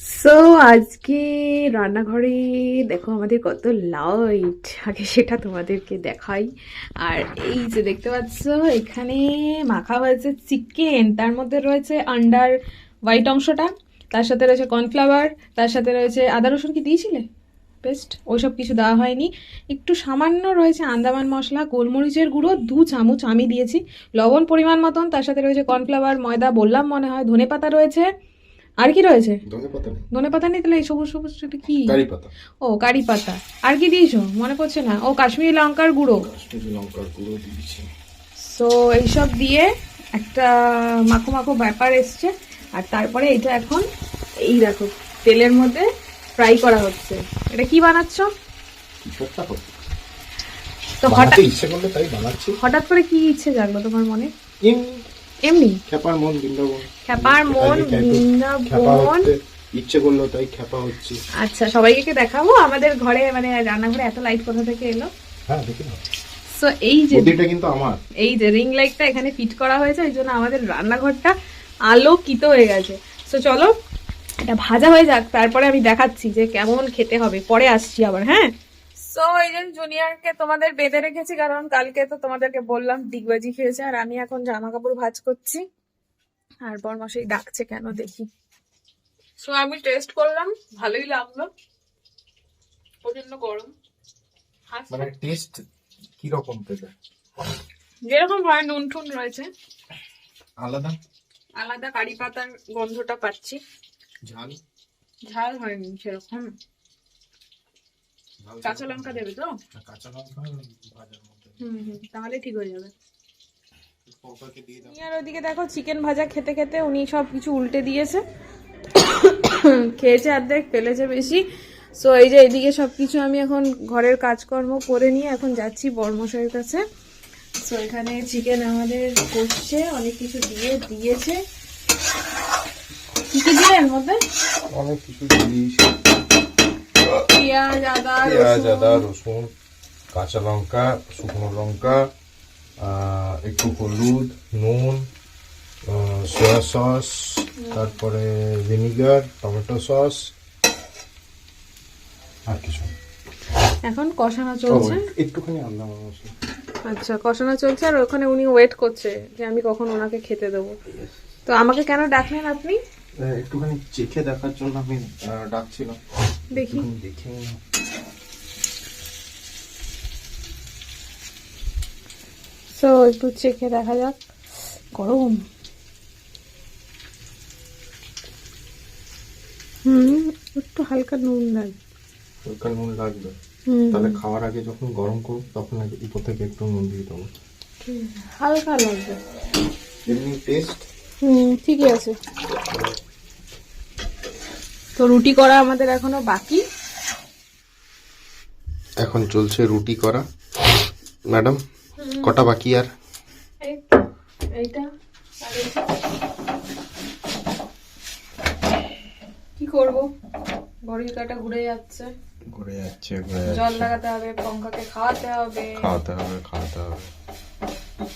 So আজকে রান্নাঘরে দেখো আমাদের কত লাইট আগে সেটা তোমাদেরকে দেখাই। আর এই যে দেখতে পাচ্ছ, এখানে মাখা হয়েছে চিকেন তার মধ্যে রয়েছে আন্ডার হোয়াইট অংশটা, তার সাথে রয়েছে কর্নফ্লাওয়ার তার সাথে রয়েছে আদা রসুন কি দিয়েছিলে? পেস্ট ওইসব কিছু দেওয়া হয়নি। একটু সামান্য রয়েছে আন্দামান মশলা, গোলমরিচের গুঁড়ো, দু চামচ আমি দিয়েছি। লবণ পরিমাণ মতন, তার সাথে রয়েছে কর্নফ্লাওয়ার ময়দা বললাম মনে হয় ধনে পাতা রয়েছে। আর কি রয়েছে? ধনে পাতা নেই। তাহলে এই সবুজ সবুজ এটা কি? কারি পাতা। ও কারি পাতা। আর কি দিয়েছ? মনে পড়ছে না। ও কাশ্মীরি লঙ্কার গুঁড়ো। কাশ্মীরি লঙ্কার গুঁড়ো দিয়েছি। সো এইসব দিয়ে একটা মাখো মাখো ব্যাপার এসছে। আর তারপরে এটা এখন এই দেখো তেলের মধ্যে ফ্রাই করা হচ্ছে। এটা কি বানাচ্ছ? তো হঠাৎ ইচ্ছে করলে তাই বানাচ্ছি। হঠাৎ করে কি ইচ্ছে জাগলো তোমার মনে? এমনি? মন বৃন্দাবন। খ্যাপার মন বৃন্দাবন। ইচ্ছে করল তাই হচ্ছে। আচ্ছা সবাইকে দেখাবো। আমাদের ঘরে মানে রান্নাঘরে এত লাইট কোথা থেকে এলো? হ্যাঁ দেখি না সো এই যে বুদ্ধিটা কিন্তু আমার। এই যে রিং লাইটটা এখানে ফিট করা হয়েছে ওই জন্য আমাদের রান্নাঘরটা আলোকিত হয়ে গেছে। তো চলো এটা ভাজা হয়ে যাক। তারপরে আমি দেখাচ্ছি যে কেমন খেতে হবে। পরে আসছি আবার হ্যাঁ? সো এই জুনিয়রকে তোমাদের বেঁধে রেখেছি কারণ কালকে তো তোমাদেরকে বললাম ডিগবাজি খেয়েছে আর আমি এখন জামা কাপড় ভাজ করছি। আর বরমাসেই ডাকছে কেন দেখি। সো আমি টেস্ট করলাম ভালোই লাগল। প্রচণ্ড গরম। মানে টেস্ট কি রকম যেরকম হয় নুন টুন রয়েছে। আলাদা? আলাদা কারি পাতার গন্ধটা পাচ্ছি। ঝাল? ঝাল হয়নি সেরকম। কাঁচা লঙ্কা দেবে তো? কাঁচা লঙ্কা ভাজার মধ্যে। হুম হুম তাহলে ঠিক হয়ে যাবে। আর ওদিকে দেখো চিকেন ভাজা খেতে খেতে উনি সব কিছু উল্টে দিয়েছে। খেয়েছে অর্ধেক ফেলেছে বেশি। সো এই যে এদিকে সব কিছু আমি এখন ঘরের কাজকর্ম করে নিয়ে এখন যাচ্ছি বর্মশাইয়ের কাছে। সো এখানে চিকেন আমাদের করছে অনেক কিছু দিয়ে দিয়েছে। কি কি দিলে এর মধ্যে? অনেক কিছু দিয়েছি। পেঁয়াজ আদা পেঁয়াজ। আদা রসুন কাঁচা লঙ্কা শুকনো লঙ্কা একটু হলুদ নুন সয়া সস তারপরে ভিনিগার টমেটো সস আর কিছু এখন কষানো চলছে? একটুখানি আলাদা মশলা আচ্ছা কষানো চলছে আর ওখানে উনি ওয়েট করছে যে আমি কখন ওনাকে খেতে দেবো। তো আমাকে কেন ডাকলেন আপনি? একটুখানি চেখে দেখার জন্য আমি ডাকছিলাম। দেখি। দেখে। তো একটু চেখে দেখা যাক। গরম। হুম একটু হালকা নুন লাগবে হালকা নুন লাগবে। তাহলে খাওয়ার আগে যখন গরম করব তখন উপর থেকে একটু নুন দিয়ে দেবো। হালকা লাগবে। এমনি টেস্ট হুম ঠিকই আছে। তো রুটি করা আমাদের এখনও বাকি। এখন চলছে রুটি করা। ম্যাডাম কটা বাকি আর? এইটা কি করব? ঘড়ির কাটা ঘুরে যাচ্ছে। ঘুরে যাচ্ছে ঘুরে জল লাগাতে হবে পঙ্খাকে খাওয়াতে হবে। খাওয়াতে হবে খাওয়াতে হবে।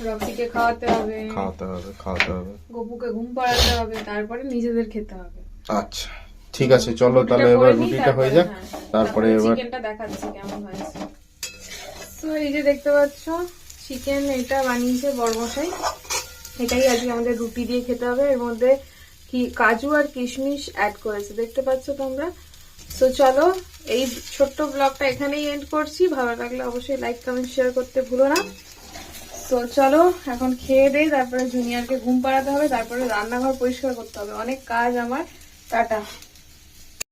রক্সিকে খাওয়াতে হবে। খাওয়াতে হবে খাওয়াতে হবে। গপুকে ঘুম পাড়াতে হবে তারপরে নিজেদের খেতে হবে। আচ্ছা। ঠিক আছে চলো তাহলে এবার রুটিটা হয়ে যাক। হ্যাঁ, তারপরে এবার চিকেনটা দেখাচ্ছি কেমন হয়েছে। তো এই যে দেখতে পাচ্ছ চিকেন এটা বানিয়েছে বড়মশাই এটাই আজকে আমাদের রুটি দিয়ে খেতে হবে। এর মধ্যে কি কাজু আর কিশমিশ অ্যাড করেছে দেখতে পাচ্ছ তোমরা? তো চলো এই ছোট্ট ব্লগটা এখানেই এন্ড করছি। ভালো লাগলে অবশ্যই লাইক কমেন্ট শেয়ার করতে ভুলো না। তো চলো এখন খেয়ে দেই তারপরে জুনিয়রকে ঘুম পাড়াতে হবে। তারপরে রান্নাঘর পরিষ্কার করতে হবে। অনেক কাজ আমার। টাটা।